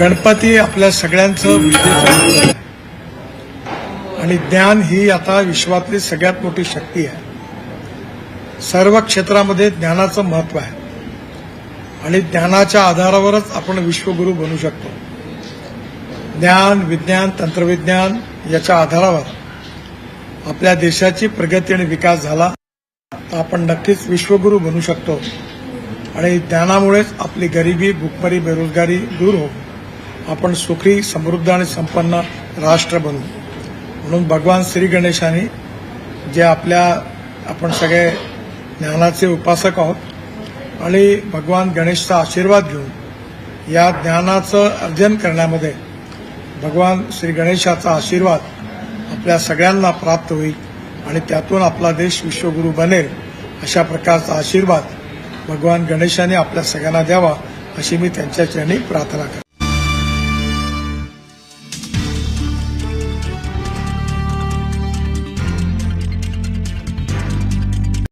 गणपती आपल्या सगळ्यांचं विजेचं आहे. आणि ज्ञान ही आता विश्वातली सगळ्यात मोठी शक्ती आहे. सर्व क्षेत्रामध्ये ज्ञानाचं महत्त्व आहे. आणि ज्ञानाच्या आधारावरच आपण विश्वगुरू बनू शकतो. ज्ञान विज्ञान तंत्रविज्ञान याच्या आधारावर आपल्या देशाची प्रगती आणि विकास झाला तर आपण नक्कीच विश्वगुरू बनू शकतो. आणि ज्ञानामुळेच आपली गरिबी भुकमरी बेरोजगारी दूर होऊ. आपण सुखी समृद्ध आणि संपन्न राष्ट्र बनू. म्हणून भगवान श्री गणेशाने जे आपल्या आपण सगळे ज्ञानाचे उपासक आहोत आणि भगवान गणेशचा आशीर्वाद घेऊन या ज्ञानाचं अर्जन करण्यामध्ये भगवान श्री गणेशाचा आशीर्वाद आपल्या सगळ्यांना प्राप्त होईल आणि त्यातून आपला देश विश्वगुरू बनेल अशा प्रकारचा आशीर्वाद भगवान गणेशाने आपल्या सगळ्यांना द्यावा अशी मी त्यांच्या चरणी प्रार्थना करतो.